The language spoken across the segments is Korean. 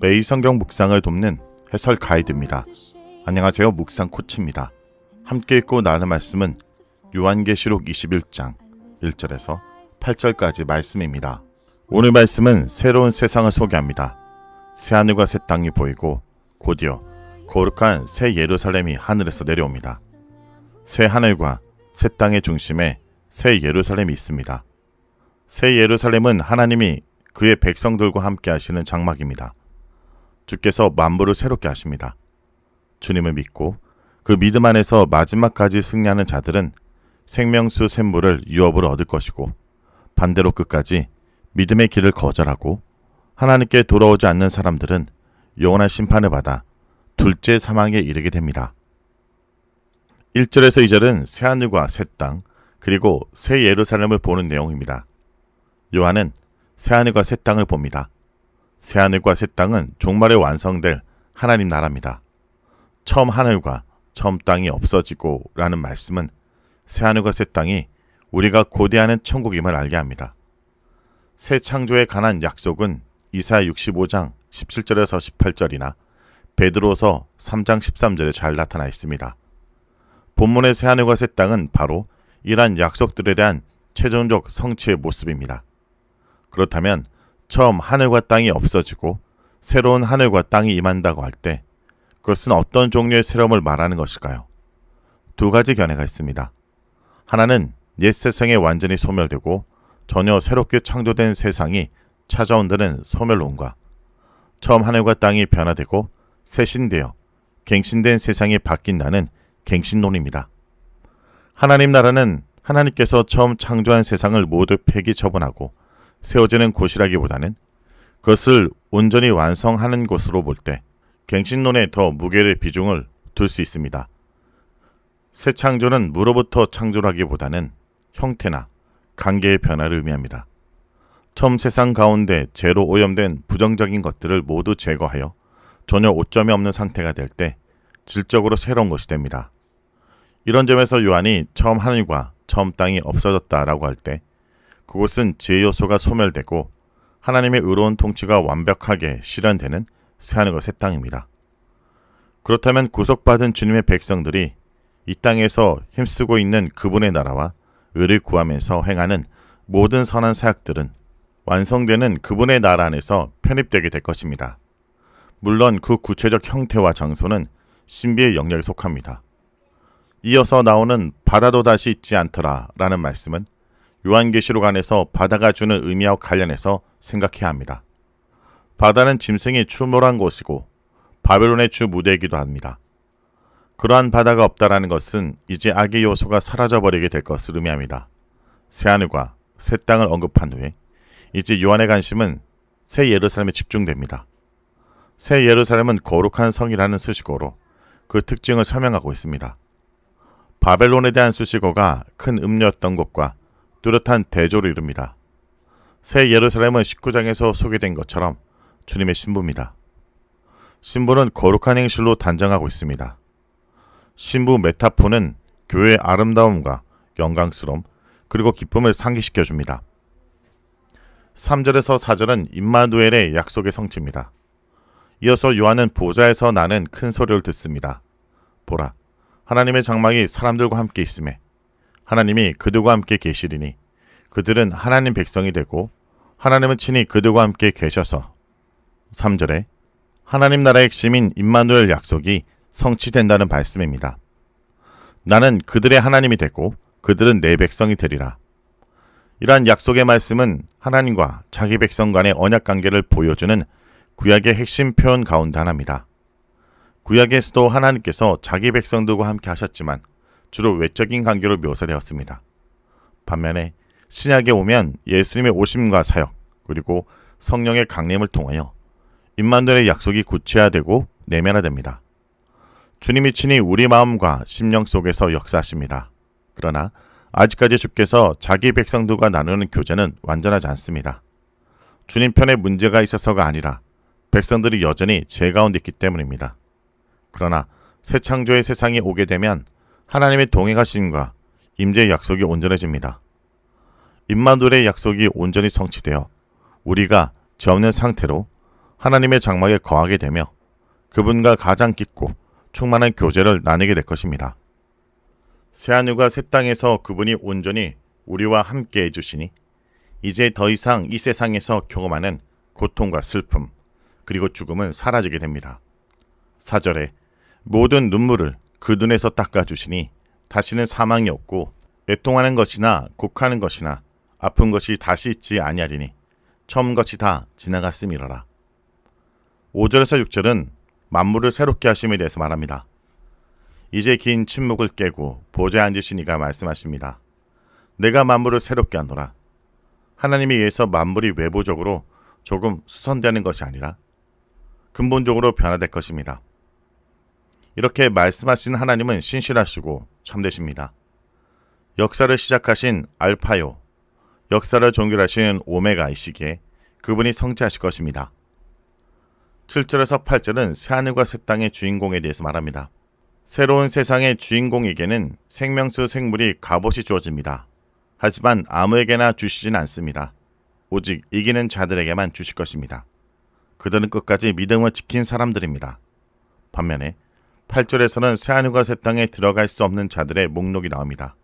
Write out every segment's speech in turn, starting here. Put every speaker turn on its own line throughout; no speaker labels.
매일 성경 묵상을 돕는 해설 가이드입니다. 안녕하세요. 묵상 코치입니다. 함께 읽고 나눈 말씀은 요한계시록 21장 1절에서 8절까지 말씀입니다. 오늘 말씀은 새로운 세상을 소개합니다. 새 하늘과 새 땅이 보이고 곧이어 거룩한 새 예루살렘이 하늘에서 내려옵니다. 새 하늘과 새 땅의 중심에 새 예루살렘이 있습니다. 새 예루살렘은 하나님이 그의 백성들과 함께 하시는 장막입니다. 주께서 만물을 새롭게 하십니다. 주님을 믿고 그 믿음 안에서 마지막까지 승리하는 자들은 생명수 샘물을 유업으로 얻을 것이고 반대로 끝까지 믿음의 길을 거절하고 하나님께 돌아오지 않는 사람들은 영원한 심판을 받아 둘째 사망에 이르게 됩니다. 1절에서 2절은 새 하늘과 새 땅, 그리고 새 예루살렘을 보는 내용입니다. 요한은 새 하늘과 새 땅을 봅니다. 새 하늘과 새 땅은 종말에 완성될 하나님 나라입니다. 처음 하늘과 처음 땅이 없어지고 라는 말씀은 새 하늘과 새 땅이 우리가 고대하는 천국임을 알게 합니다. 새 창조에 관한 약속은 이사야 65장 17절에서 18절이나 베드로서 3장 13절에 잘 나타나 있습니다. 본문의 새 하늘과 새 땅은 바로 이러한 약속들에 대한 최종적 성취의 모습입니다. 그렇다면 처음 하늘과 땅이 없어지고 새로운 하늘과 땅이 임한다고 할 때 그것은 어떤 종류의 새로움을 말하는 것일까요? 두 가지 견해가 있습니다. 하나는 옛 세상에 완전히 소멸되고 전혀 새롭게 창조된 세상이 찾아온다는 소멸론과 처음 하늘과 땅이 변화되고 새신되어 갱신된 세상이 바뀐다는 갱신론입니다. 하나님 나라는 하나님께서 처음 창조한 세상을 모두 폐기 처분하고 세워지는 곳이라기보다는 그것을 온전히 완성하는 곳으로 볼 때 갱신론에 더 무게를 비중을 둘 수 있습니다. 새 창조는 무로부터 창조라기보다는 형태나 관계의 변화를 의미합니다. 처음 세상 가운데 죄로 오염된 부정적인 것들을 모두 제거하여 전혀 오점이 없는 상태가 될 때 질적으로 새로운 것이 됩니다. 이런 점에서 요한이 처음 하늘과 처음 땅이 없어졌다라고 할 때 그곳은 지혜 요소가 소멸되고 하나님의 의로운 통치가 완벽하게 실현되는 새하늘과 새 땅입니다. 그렇다면 구속받은 주님의 백성들이 이 땅에서 힘쓰고 있는 그분의 나라와 의를 구하면서 행하는 모든 선한 사역들은 완성되는 그분의 나라 안에서 편입되게 될 것입니다. 물론 그 구체적 형태와 장소는 신비의 영역에 속합니다. 이어서 나오는 바다도 다시 있지 않더라 라는 말씀은 요한계시록 안에서 바다가 주는 의미와 관련해서 생각해야 합니다. 바다는 짐승이 출몰한 곳이고 바벨론의 주 무대이기도 합니다. 그러한 바다가 없다라는 것은 이제 악의 요소가 사라져버리게 될 것을 의미합니다. 새하늘과 새 땅을 언급한 후에 이제 요한의 관심은 새 예루살렘에 집중됩니다. 새 예루살렘은 거룩한 성이라는 수식어로 그 특징을 설명하고 있습니다. 바벨론에 대한 수식어가 큰 음료였던 것과 뚜렷한 대조를 이룹니다. 새 예루살렘은 19장에서 소개된 것처럼 주님의 신부입니다. 신부는 거룩한 행실로 단정하고 있습니다. 신부 메타포는 교회의 아름다움과 영광스러움 그리고 기쁨을 상기시켜 줍니다. 3절에서 4절은 임마누엘의 약속의 성취입니다. 이어서 요한은 보좌에서 나는 큰 소리를 듣습니다. 보라, 하나님의 장막이 사람들과 함께 있음에 하나님이 그들과 함께 계시리니 그들은 하나님 백성이 되고 하나님은 친히 그들과 함께 계셔서 3절에 하나님 나라의 핵심인 임마누엘 약속이 성취된다는 말씀입니다. 나는 그들의 하나님이 되고 그들은 내 백성이 되리라. 이러한 약속의 말씀은 하나님과 자기 백성 간의 언약 관계를 보여주는 구약의 핵심 표현 가운데 하나입니다. 구약에서도 하나님께서 자기 백성들과 함께 하셨지만 주로 외적인 관계로 묘사되었습니다. 반면에 신약에 오면 예수님의 오심과 사역 그리고 성령의 강림을 통하여 임만들의 약속이 구체화되고 내면화됩니다. 주님이 친히 우리 마음과 심령 속에서 역사하십니다. 그러나 아직까지 주께서 자기 백성들과 나누는 교제는 완전하지 않습니다. 주님 편에 문제가 있어서가 아니라 백성들이 여전히 죄 가운데 있기 때문입니다. 그러나 새 창조의 세상이 오게 되면 하나님의 동행하심과 임재의 약속이 온전해집니다. 임마누엘의 약속이 온전히 성취되어 우리가 죄 없는 상태로 하나님의 장막에 거하게 되며 그분과 가장 깊고 충만한 교제를 나누게 될 것입니다. 새하늘과 새 땅에서 그분이 온전히 우리와 함께 해주시니 이제 더 이상 이 세상에서 경험하는 고통과 슬픔 그리고 죽음은 사라지게 됩니다. 사절에 모든 눈물을 그 눈에서 닦아주시니 다시는 사망이 없고 애통하는 것이나 곡하는 것이나 아픈 것이 다시 있지 아니하리니 처음 것이 다 지나갔음이로라. 5절에서 6절은 만물을 새롭게 하심에 대해서 말합니다. 이제 긴 침묵을 깨고 보좌에 앉으신 이가 말씀하십니다. 내가 만물을 새롭게 하노라. 하나님에 의해서 만물이 외부적으로 조금 수선되는 것이 아니라 근본적으로 변화될 것입니다. 이렇게 말씀하신 하나님은 신실하시고 참되십니다. 역사를 시작하신 알파요, 역사를 종결하신 오메가이시기에 그분이 성취하실 것입니다. 7절에서 8절은 새하늘과 새 땅의 주인공에 대해서 말합니다. 새로운 세상의 주인공에게는 생명수 생물이 값없이 주어집니다. 하지만 아무에게나 주시진 않습니다. 오직 이기는 자들에게만 주실 것입니다. 그들은 끝까지 믿음을 지킨 사람들입니다. 반면에 8절에서는 새 하늘과 새 땅에 들어갈 수 없는 자들의 목록이 나옵니다.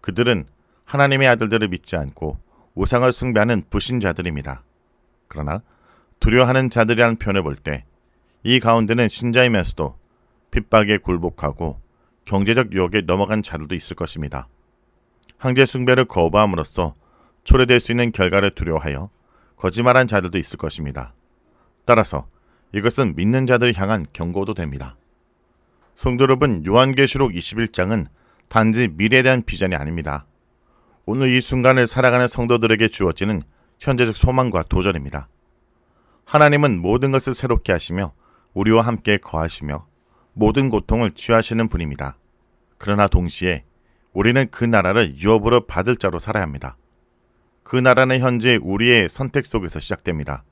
그들은 하나님의 아들들을 믿지 않고 우상을 숭배하는 불신자들입니다. 그러나 두려워하는 자들이라는 표현을 볼 때 이 가운데는 신자이면서도 핍박에 굴복하고 경제적 유혹에 넘어간 자들도 있을 것입니다. 황제 숭배를 거부함으로써 초래될 수 있는 결과를 두려워하여 거짓말한 자들도 있을 것입니다. 따라서 이것은 믿는 자들을 향한 경고도 됩니다. 성도 여러분, 요한계시록 21장은 단지 미래에 대한 비전이 아닙니다. 오늘 이 순간을 살아가는 성도들에게 주어지는 현재적 소망과 도전입니다. 하나님은 모든 것을 새롭게 하시며 우리와 함께 거하시며 모든 고통을 취하시는 분입니다. 그러나 동시에 우리는 그 나라를 유업으로 받을 자로 살아야 합니다. 그 나라는 현재 우리의 선택 속에서 시작됩니다.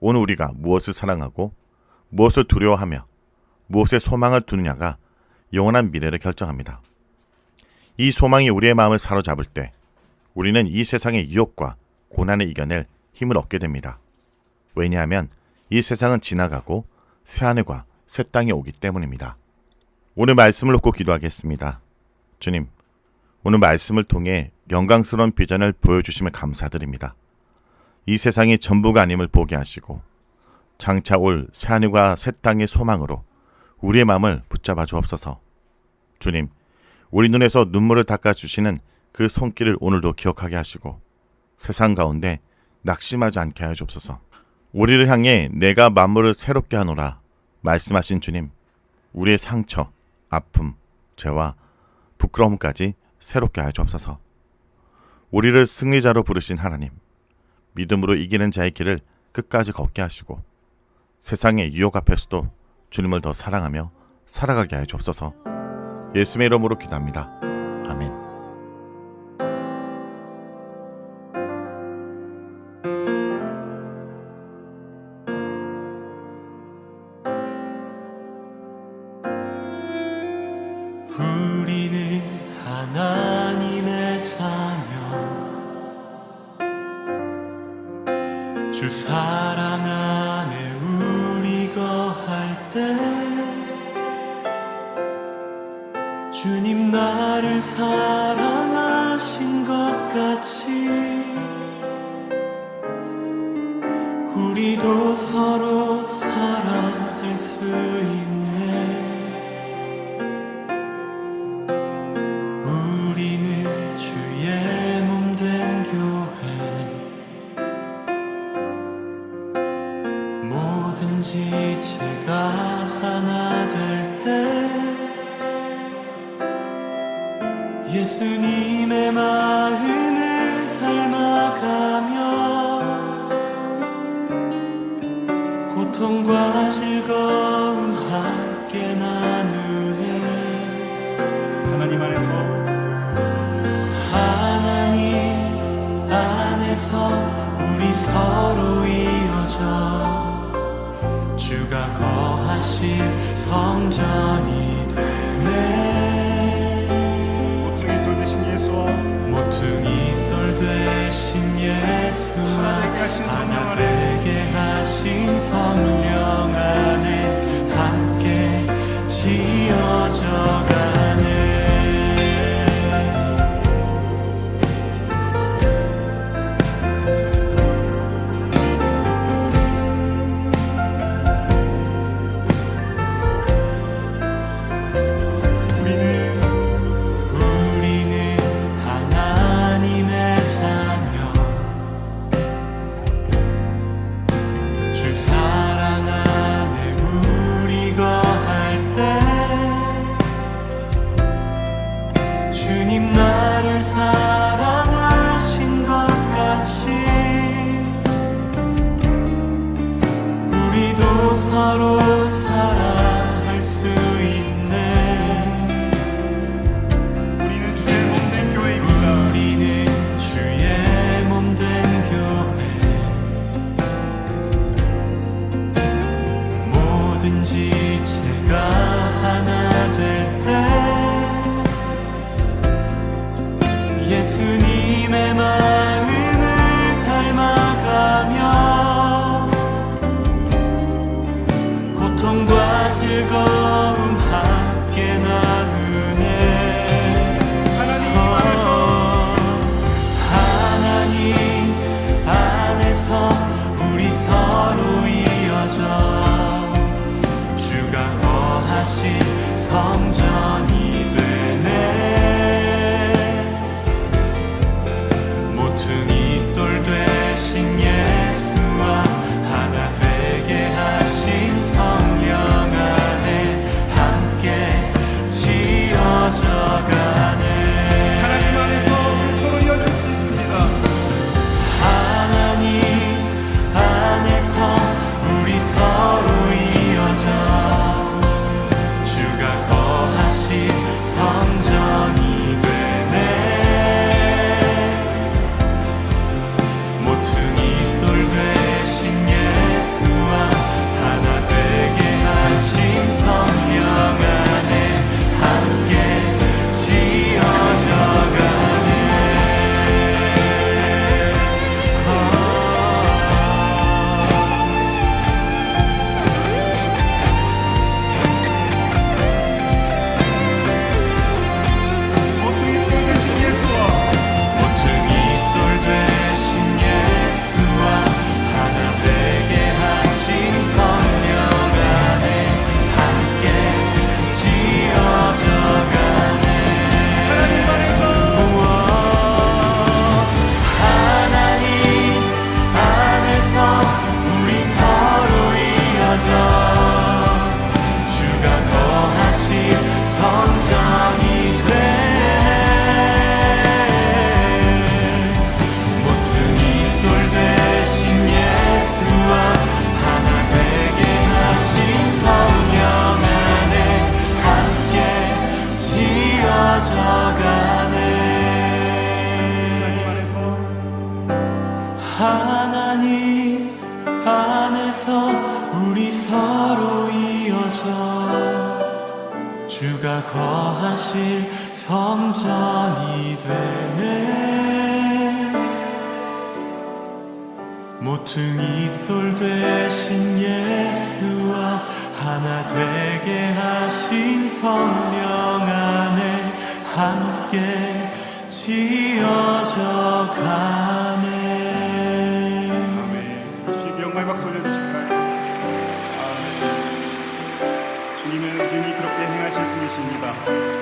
오늘 우리가 무엇을 사랑하고 무엇을 두려워하며 무엇에 소망을 두느냐가 영원한 미래를 결정합니다. 이 소망이 우리의 마음을 사로잡을 때 우리는 이 세상의 유혹과 고난을 이겨낼 힘을 얻게 됩니다. 왜냐하면 이 세상은 지나가고 새 하늘과 새 땅이 오기 때문입니다. 오늘 말씀을 놓고 기도하겠습니다. 주님, 오늘 말씀을 통해 영광스러운 비전을 보여주심에 감사드립니다. 이 세상이 전부가 아님을 보게 하시고 장차 올 새 하늘과 새 땅의 소망으로 우리의 마음을 붙잡아 주옵소서. 주님, 우리 눈에서 눈물을 닦아 주시는 그 손길을 오늘도 기억하게 하시고 세상 가운데 낙심하지 않게 하여 주옵소서. 우리를 향해 내가 만물을 새롭게 하노라 말씀하신 주님, 우리의 상처, 아픔, 죄와 부끄러움까지 새롭게 하여 주옵소서. 우리를 승리자로 부르신 하나님, 믿음으로 이기는 자의 길을 끝까지 걷게 하시고 세상의 유혹 앞에서도 주님을 더 사랑하며 살아가게 하여 주옵소서. 예수의 이름으로 기도합니다. 아멘.
주님 나를 사랑하신 것 같이 우리도 서로 사랑할 수 있네. 우리는 주의 몸 된 교회. 뭐든지 제가 하나 예수님의 마음을 닮아가며 고통과 즐거움 함께 나누네. 하나님 안에서 우리 서로 이어져 주가 거하실 성전이 주님 나를 사랑 하나 되게 하신 성령 안에 함께 지어져 가네.
주님은 능히 그렇게 행하실 분이십니다.